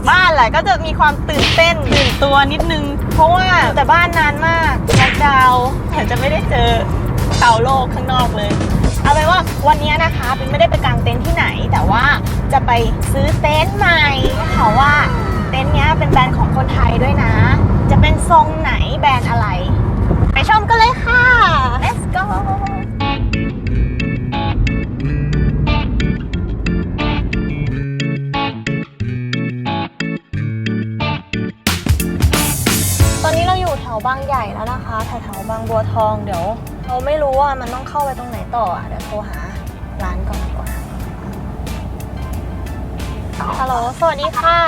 จากบ้านแหละก็จะมีความตื่นเต้นตื่นตัวนิดนึง เพราะว่าแต่บ้านนานมากล็อกดาวน์เหมือนจะไม่ได้เจอเต่าโลกข้างนอกเลย เอาเป็นว่าวันนี้นะคะปินไม่ได้ไปกางเต็นท์ที่ไหน แต่ว่าจะไปซื้อเต็นท์ใหม่เขาว่าเต็นท์เนี้ยเป็นแบรนด์ของคนไทยด้วยนะ จะเป็นทรงไหนแบรนด์อะไร ไปชมกันเลยค่ะ let's go างใหญ่แล้วนะคะแถวแถวๆบางบัวทองเดี๋ยวเราไม่รู้ว่ามันต้องเข้าไปตรงไหนต่ออะเดี๋ยวโทรหาร้านก่อนดีกว่าฮัลโหลสวัสดีค่ะ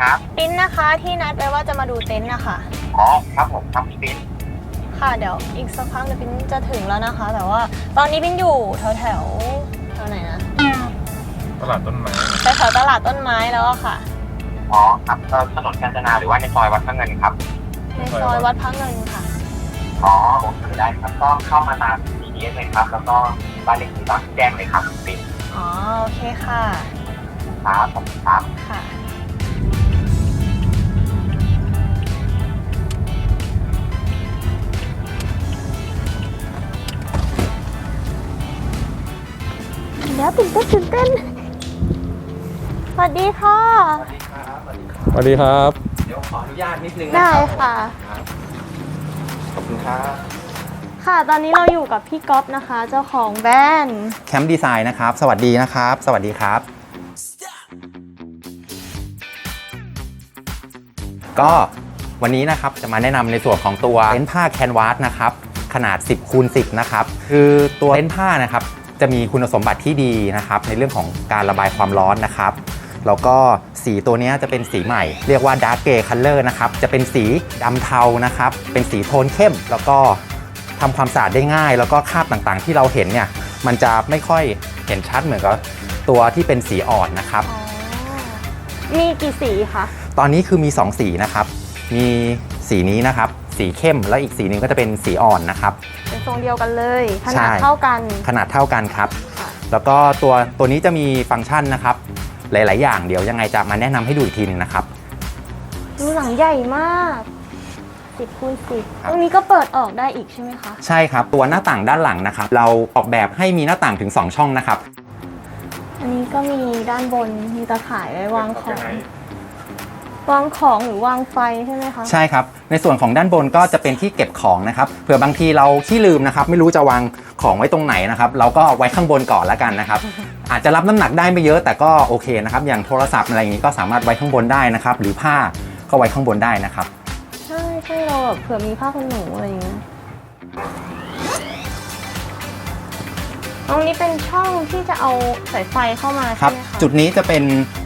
ครับปิ้นนะคะที่นัดไว้ว่าจะมาดูเต็นท์นะคะอ๋อครับผมครับพี่ปิ๊นค่ะเดี๋ยวอีกสักพักเดี๋ยวปิ้นจะถึงแล้วนะคะ แต่ว่า ตอนนี้ปิ้นอยู่แถวแถวๆแถวไหนนะตลาดต้นไม้แถวแถวๆตลาดต้นไม้แล้วอะค่ะอ๋อครับเอ่อถนนกาญจนาหรือว่าในซอยวัดพระเงินครับ ในซอยวัดพระเงินค่ะ อ๋อโอเคได้ครับก็เข้ามาตาม BTS เลยครับ แล้วก็บ้านเลขที่ตามที่แจ้งเลยครับพี่ปิ๊นอ๋อ โอเคค่ะ ครับผมครับ ค่ะแล้วตื่นเต้นตื่นเต้น สวัสดีค่ะ สวัสดีครับเดี๋ ยวขออนุญาตนิดนึงได้ค่ะขอบคุณครับค่ะ ตอนนี้เราอยู่กับพี่ก๊อฟนะคะ เจ้าของแบรนด์ แคมป์ดีไซน์นะครับ สวัสดีนะครับ สวัสดีครับ ก็วันนี้นะครับจะมาแนะนำในส่วนของตัวเต็นท์ผ้าแคนวาสนะครับขนาด 10คูณ10 นะครับ คือตัวเต็นท์ผ้านะครับ จะมีคุณสมบัติที่ดีนะครับ ในเรื่องของการระบายความร้อนนะครับ แล้วก็สีตัวเนี้ยจะเป็นสีใหม่ เรียกว่า Dark Grey Color นะครับ จะเป็นสีดำเทานะครับ เป็นสีโทนเข้ม แล้วก็ทำความสะอาดได้ง่าย แล้วก็คราบต่างๆ ที่เราเห็นเนี่ย มันจะไม่ค่อยเห็นชัดเหมือนกับตัวที่เป็นสีอ่อนนะครับอ๋อมีกี่สีคะ ตอนนี้คือมี 2 สีนะครับ มีสีนี้นะครับ สีเข้ม แล้วอีกสีหนึ่งก็จะเป็นสีอ่อนนะครับ เป็นทรงเดียวกันเลย ขนาดใช่เท่ากัน ขนาดเท่ากันครับค่ะแล้วก็ตัวตัวนี้จะมีฟังก์ชันนะครับ หลาย ๆ อย่างเดี๋ยวยังไงจะมาแนะนำให้ดูอีกทีหนึ่งนะครับ ดูหลังใหญ่มากสิบคูณสิบครับ ตรงนี้ก็เปิดออกได้อีกใช่ไหมคะใช่ครับ ตัวหน้าต่างด้านหลังนะครับ เราออกแบบให้มีหน้าต่างถึง 2 ช่องนะครับ อันนี้ก็มีด้านบนมีตะข่ายไว้วางของ วางของหรือวางไฟใช่ไหมคะใช่ครับ ในส่วนของด้านบนก็จะเป็นที่เก็บของนะครับ เผื่อบางทีเราขี้ลืมนะครับ ไม่รู้จะวางของไว้ตรงไหนนะครับ เราก็ไว้ข้างบนก่อนแล้วกันนะครับ อาจจะรับน้ำหนักได้ไม่เยอะแต่ก็โอเคนะครับ อย่างโทรศัพท์อะไรอย่างนี้ก็สามารถไว้ข้างบนได้นะครับ หรือผ้าก็ไว้ข้างบนได้นะครับ ใช่ใช่เราแบบเผื่อมีผ้าขนหนูอะไรอย่างเงี้ยตรงนี้เป็นช่องที่จะเอาสายไฟเข้ามาครัใช่บไหมคะจุดนี้จะเป็น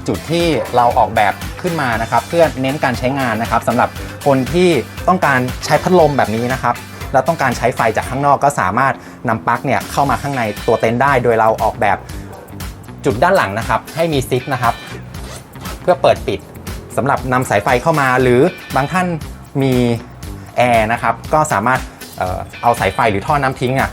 จุดที่เราออกแบบขึ้นมานะครับ เพื่อเน้นการใช้งานนะครับสำหรับคนที่ต้องการใช้พัดลมแบบนี้นะครับแล้วต้องการใช้ไฟจากข้างนอกก็สามารถนำปลั๊กเนี่ยเข้ามาข้างในตัวเต็นท์ได้ โดยเราออกแบบ จุดด้านหลังนะครับ ให้มีซิปนะครับ เพื่อเปิดปิดสำหรับนำสายไฟเข้ามา หรือบางท่านมีแอร์นะครับ ก็สามารถเอ่อเอาสายไฟหรือท่อน้ำทิ้งอะ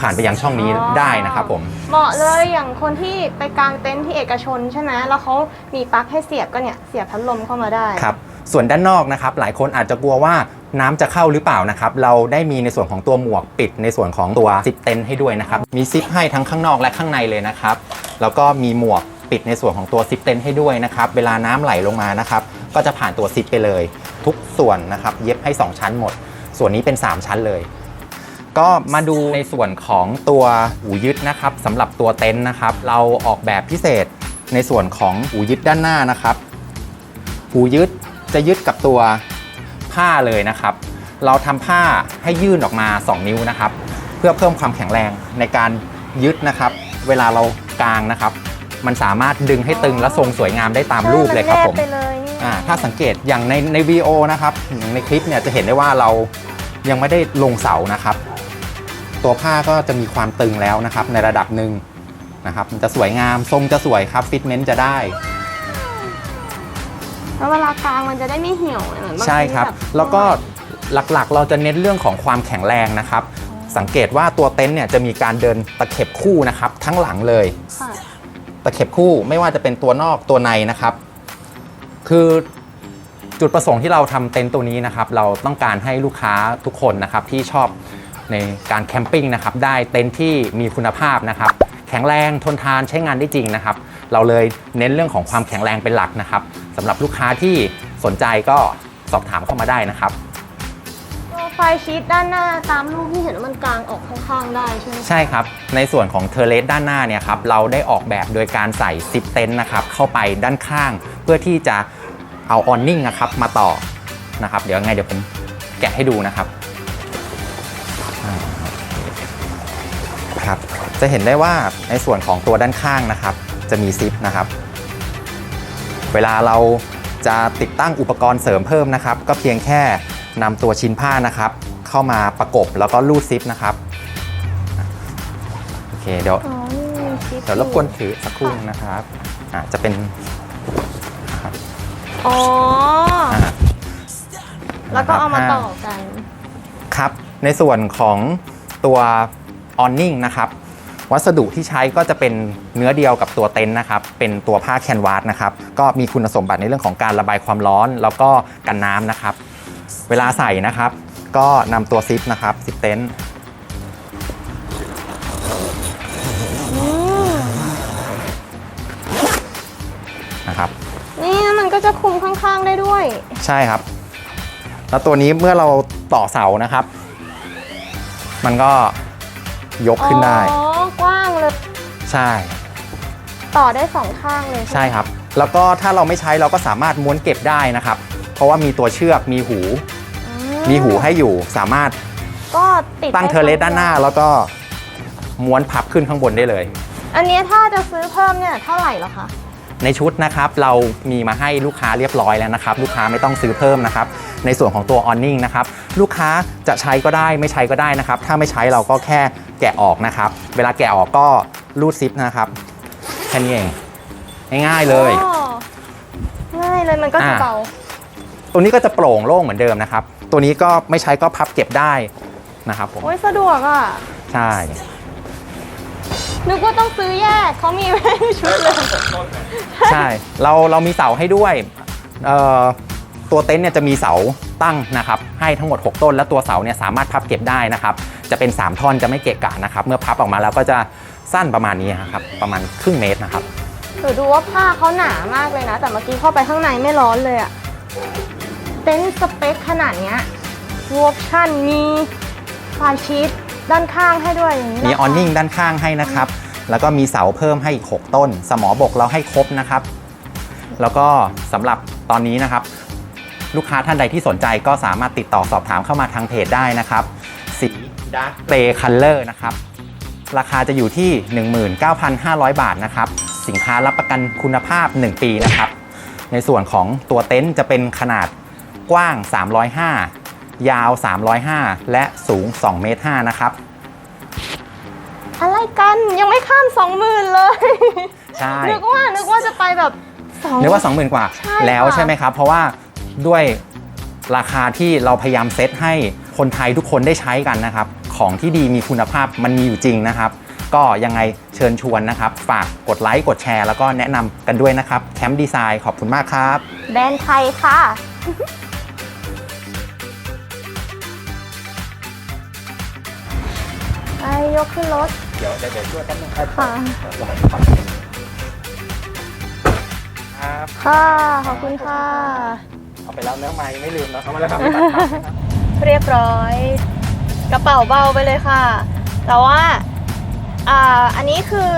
ผ่านไปยังช่องนี้ได้นะครับผม เหมาะเลยอย่างคนที่ไปกางเต็นท์ที่เอกชนใช่ไหมแล้วเขามีปลั๊กให้เสียบก็เนี่ยเสียบพัดลมเข้ามาได้ครับ ส่วนด้านนอกนะครับหลายคนอาจจะกลัวว่าน้ำจะเข้าหรือเปล่านะครับ เราได้มีในส่วนของตัวหมวกปิดในส่วนของตัวซิปเต็นให้ด้วยนะครับ มีซิปให้ทั้งข้างนอกและข้างในเลยนะครับ แล้วก็มีหมวกปิดในส่วนของตัวซิปเต็นให้ด้วยนะครับ เวลาน้ำไหลลงมานะครับ ก็จะผ่านตัวซิปไปเลย ทุกส่วนนะครับ เย็บให้ 2 ชั้นหมด ส่วนนี้เป็น 3 ชั้นเลย ก็มาดูในส่วนของตัวหูยึดนะครับสำหรับตัวเต็นท์นะครับ เราออกแบบพิเศษในส่วนของหูยึดด้านหน้านะครับ หูยึด จะยึดกับตัวผ้าเลยนะครับ เราทำผ้าให้ยื่นออกมา 2 นิ้วนะครับ เพื่อเพิ่มความแข็งแรงในการยึดนะครับ เวลาเรากางนะครับ มันสามารถดึงให้ตึงและทรงสวยงามได้ตามรูปเลยครับผมใช่นแนไปเลยนี่อ่าถ้าสังเกตอย่างในในวีโอนะครับอย่างในคลิปเนี่ยจะเห็นได้ว่าเรายังไม่ได้ลงเสานะครับ ตัวผ้าก็จะมีความตึงแล้วนะครับ ในระดับหนึ่งนะครับมันจะสวยงามทรงจะสวยครับฟิตเมนต์จะได้ แล้วเวลากางมันจะได้ไม่เหี่ยวเหมือนบางใช่ทีครับ แแล้วก็หลักๆ เราจะเน้นเรื่องของความแข็งแรงนะครับ สังเกตว่าตัวเต็นท์เนี่ยจะมีการเดินตะเข็บคู่นะครับ ทั้งหลังเลย ค่ะตะเข็บคู่ไม่ว่าจะเป็นตัวนอกตัวในนะครับ คือจุดประสงค์ที่เราทำเต็นท์ตัวนี้นะครับ เราต้องการให้ลูกค้าทุกคนนะครับที่ชอบในการแคมปิ้งนะครับ ได้เต็นท์ที่มีคุณภาพนะครับ แข็งแรงทนทานใช้งานได้จริงนะครับ เราเลยเน้นเรื่องของความแข็งแรงเป็นหลักนะครับสำหรับลูกค้าที่สนใจก็สอบถามเข้ามาได้นะครับตัวไฟชีตด้านหน้าตามรูปที่เห็นว่ามันกางออกข้างๆได้ใช่ไหมใช่ครับ ในส่วนของเทอร์เลสด้านหน้าเนี่ยครับเราได้ออกแบบโดยการใส่ซิปเต็นท์นะครับเข้าไปด้านข้าง เพื่อที่จะเอาออนนิ่งนะครับมาต่อนะครับ เดี๋ยวไงเดี๋ยวผมแกะให้ดูนะครับอ่าครับ จะเห็นได้ว่าในส่วนของตัวด้านข้างนะครับ จะมีซิปนะครับ เวลาเราจะติดตั้งอุปกรณ์เสริมเพิ่มนะครับ ก็เพียงแค่นำตัวชิ้นผ้านะครับ เข้ามาประกบแล้วก็ลูดซิปนะครับโอเคเดี๋ยวอ๋อนี่มีชิปเดี๋ยวรบกวนถือสักครู่นึงนะครับอ่าจะเป็นครับอ๋อ อ่าแล้วก็เอามานะครับต่อกัน ครับ ในส่วนของตัวออนนิ่งนะครับ วัสดุที่ใช้ก็จะเป็นเนื้อเดียวกับตัวเต็นท์นะครับ เป็นตัวผ้าแคนวาสนะครับ ก็มีคุณสมบัติในเรื่องของการระบายความร้อน แล้วก็กันน้ำนะครับ เวลาใส่นะครับ ก็นำตัวซิปนะครับซิปเต็นท์อืมนะครับนี่มันก็จะคุมข้างๆได้ด้วย ใช่ครับ แล้วตัวนี้เมื่อเราต่อเสานะครับ มันก็ ยกขึ้นได้ อ๋อกว้างเลย ใช่ต่อได้สองข้างเลยใช่ครับ แล้วก็ถ้าเราไม่ใช้เราก็สามารถม้วนเก็บได้นะครับ เพราะว่ามีตัวเชือกมีหู อืมีหูให้อยู่สามารถก็ติดตั้งได้เทอร์เลสด้านหน้า แล้วก็ม้วนพับขึ้นข้างบนได้เลย อันนี้ถ้าจะซื้อเพิ่มเนี่ยเท่าไหร่เหรอคะ ในชุดนะครับเรามีมาให้ลูกค้าเรียบร้อยแล้วนะครับ ลูกค้าไม่ต้องซื้อเพิ่มนะครับ ในส่วนของตัวออนนิ่งนะครับ ลูกค้าจะใช้ก็ได้ไม่ใช้ก็ได้นะครับ ถ้าไม่ใช้เราก็แค่ แกะออกนะครับ เวลาแกะออกก็รูดซิปนะครับแค่นี้เองง่ายๆเลย อ๋อง่ายเลยมันก็จะอ่าเบาตัวนี้ก็จะโปร่งโล่งเหมือนเดิมนะครับ ตัวนี้ก็ไม่ใช้ก็พับเก็บได้นะครับผมโอ้ยสะดวกอะ ใช่ นึกว่าต้องซื้อแยกเขามีไว้ในชุดเลย ใช่ เราเรามีเสาให้ด้วยเอ่อตัวเต็นท์เนี่ยจะมีเสาตั้งนะครับ ให้ทั้งหมด 6 ต้น แล้วตัวเสาเนี่ยสามารถพับเก็บได้นะครับ จะเป็น 3 ท่อนจะไม่เกะกะนะครับ เมื่อพับออกมาแล้วก็จะสั้นประมาณนี้ครับ ประมาณครึ่งเมตรนะครับเดี๋ยวดูว่าผ้าเขาหนามากเลยนะ แต่เมื่อกี้เข้าไปข้างในไม่ร้อนเลยอะเต็นท์สเปคขนาดเนี้ยวอร์ชั่นมีฟานชีตด้านข้างให้ด้วยอย่างนี้มีนะออนนิ่งด้านข้างให้นะครับ แล้วก็มีเสาเพิ่มให้อีก 6 ต้น สมอบกเราให้ครบนะครับ แล้วก็สำหรับตอนนี้นะครับ ลูกค้าท่านใดที่สนใจก็สามารถติดต่อสอบถามเข้ามาทางเพจได้นะครับ สีดาร์ k เ a y Color นะครับ ราคาจะอยู่ที่ 19,500 บาทนะครับ สินค้ารับประกันคุณภาพ 1 ปีนะครับ ในส่วนของตัวเต็นท์จะเป็นขนาดกว้าง 305 ยาว 305 และสูง 2 เมตร 5 นะครับ อะไรกันยังไม่ข้ามสองหมื่นเลย ใช่ นึกว่านึกว่าจะไปแบบสอง นึกว่า 20,000 กว่า ใช่แล้วค่ะใช่ไหมครับ เพราะว่าด้วยราคาที่เราพยายามเซตให้คนไทยทุกคนได้ใช้กันนะครับ ของที่ดีมีคุณภาพมันมีอยู่จริงนะครับ ก็ยังไงเชิญชวนนะครับ ฝากกดไลค์กดแชร์แล้วก็แนะนำกันด้วยนะครับแคมป์ดีไซน์ขอบคุณมากครับ แบรนด์ไทยค่ะไปยกขึ้นรถ เดี๋ยวเดี๋ยวช่วยแป๊บนึงค่ะ ครับค่ะ ขอบคุณค่ะ เอาไปแล้วเนื้อไม้ไม่ลืมแล้วเอามาแล้วครับ เรียบร้อย กระเป๋าเบาไปเลยค่ะ แต่ว่าอ่าอันนี้คือ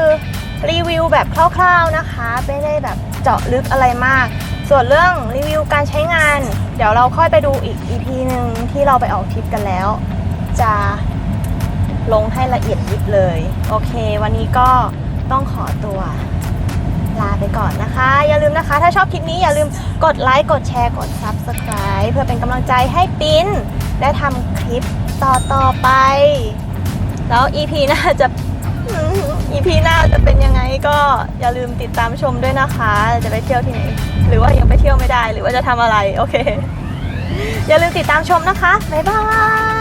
รีวิวแบบคร่าวๆนะคะ ไม่ได้แบบเจาะลึกอะไรมาก ส่วนเรื่องรีวิวการใช้งาน เดี๋ยวเราค่อยไปดูอีก EP หนึ่งที่เราไปออกทริปกันแล้ว จะลงให้ละเอียดยิบเลย โอเค วันนี้ก็ต้องขอตัวลาไปก่อนนะคะ อย่าลืมนะคะ ถ้าชอบคลิปนี้อย่าลืมกดไลค์ กดแชร์ กด Subscribe เพื่อเป็นกำลังใจให้ปิ้นได้ทำคลิป ต่อต่อๆไป แล้ว EP หน้าจะอืม EP หน้าจะเป็นยังไงก็อย่าลืมติดตามชมด้วยนะคะ จะไปเที่ยวที่ไหนหรือว่ายังไปเที่ยวไม่ได้หรือว่าจะทำอะไร โอเค อย่าลืมติดตามชมนะคะ บ๊ายบาย